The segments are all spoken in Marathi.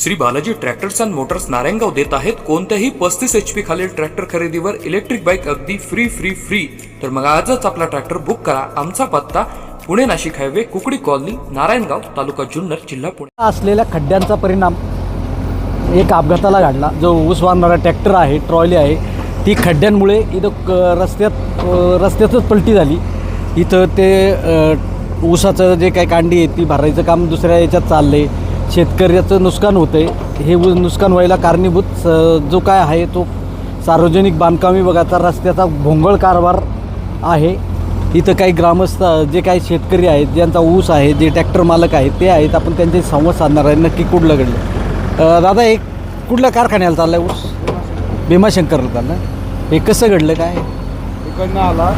Shri Balaji tractors and motors Narayangaon देत आहेत. कोणत्याही पस्तीस एच पी खालील ट्रॅक्टर खरेदीवर इलेक्ट्रिक बाईक अगदी फ्री फ्री फ्री तर मग आजच आपला ट्रॅक्टर बुक करा. आमचा पत्ता पुणे नाशिक हायवे कुकडी कॉलनी नारायणगाव तालुका जुन्नर जिल्हा पुणे. असलेल्या खड्ड्यांचा परिणाम एक अपघाताला घडला. जो ऊस वाहणारा ट्रॅक्टर आहे ट्रॉली आहे ती खड्ड्यांमुळे इथं क रस्त्यात रस्त्यातच पलटी झाली. इथं ते ऊसाचं जे काही कांडी आहे ती भरायचं काम दुसऱ्या याच्यात चाललं आहे शेतकऱ्याचं नुकसान होतं आहे हे नुकसान व्हायला कारणीभूत जो काय आहे तो सार्वजनिक बांधकाम विभागाचा रस्त्याचा भोंगळ कारभार आहे. इथं काही ग्रामस्थ जे काही शेतकरी आहेत ज्यांचा ऊस आहे जे ट्रॅक्टर मालक आहेत ते आहेत. आपण त्यांचे संवाद साधणार आहे. नक्की कुठलं घडलं? दादा एक कुठल्या कारखान्याला चाललं आहे ऊस? भीमाशंकरला चाललं हे कसं घडलं काय? इकडनं आला.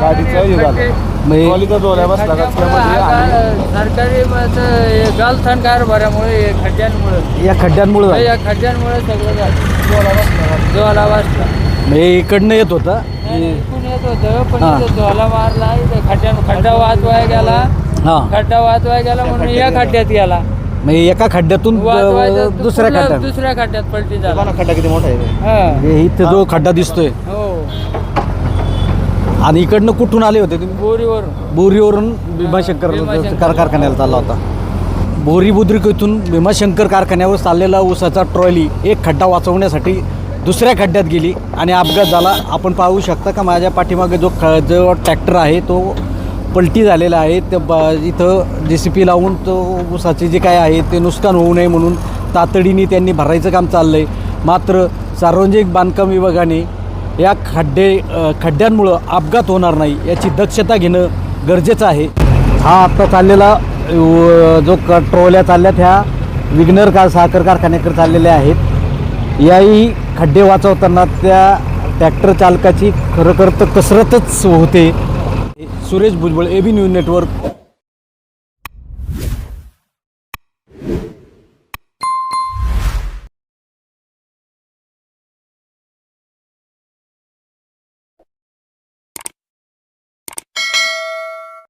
गाडीचं हे झालं. ट्रॉलीचा दोऱ्या बसला रस्त्यामध्ये आणि सरकारी मग गालथान कारभारामुळे हे खड्ड्यांमुळे. या खड्ड्यांमुळे झालं. या खड्ड्यांमुळे सगळं झालं. जोला वाचला म्हणजे इकडनं येत होता. इकडून येत होतं पण हा. इथं झोला मारला इथं खड्ड्या खड्डा वाचवाय गेला. हां. खड्डा वाचवाय गेला म्हणून या खड्ड्यात गेला. म्हणजे एका खड्ड्यातून वाचवायचा अ, तो दुसऱ्या पुन्हा खड्ड्यात. दुसऱ्या खड्ड्यात पलटी झाला. खड्डा किती मोठा आहे? हा. म्हणजे इथं जो खड्डा दिसतोय. हो. आणि इकडनं कुठून आले होते तुम्ही? बोरीवर बोरीवरून भीमाशंकर. कार कारखान्याला चालला होता. बोरी बुद्रिक इथून भीमाशंकर कारखान्यावर चाललेला ऊसाचा ट्रॉली एक खड्डा वाचवण्यासाठी दुसऱ्या खड्ड्यात गेली आणि अपघात झाला. आपण पाहू शकता का माझ्या पाठीमागे जो ख जो ट्रॅक्टर आहे तो पलटी झालेला आहे. ते ब इथं जे सी पी लावून तो ऊसाचे जे काय आहे ते नुकसान होऊ नये म्हणून तातडीने त्यांनी भरायचं काम चाललं आहे मात्र सार्वजनिक बांधकाम विभागाने या खड्डे खड्ड्यांमुळं अपघात होणार नाही याची दक्षता घेणं गरजेचं आहे. हा आत्ता चाललेला जो क ट्रॉल्या चालल्यात ह्या विग्नर का साखर कारखान्याकडे चाललेल्या आहेत. याही खड्डे वाचवताना त्या ट्रॅक्टर चालकाची खरं तर कसरतच होते. Suresh Bhujbal A B news network.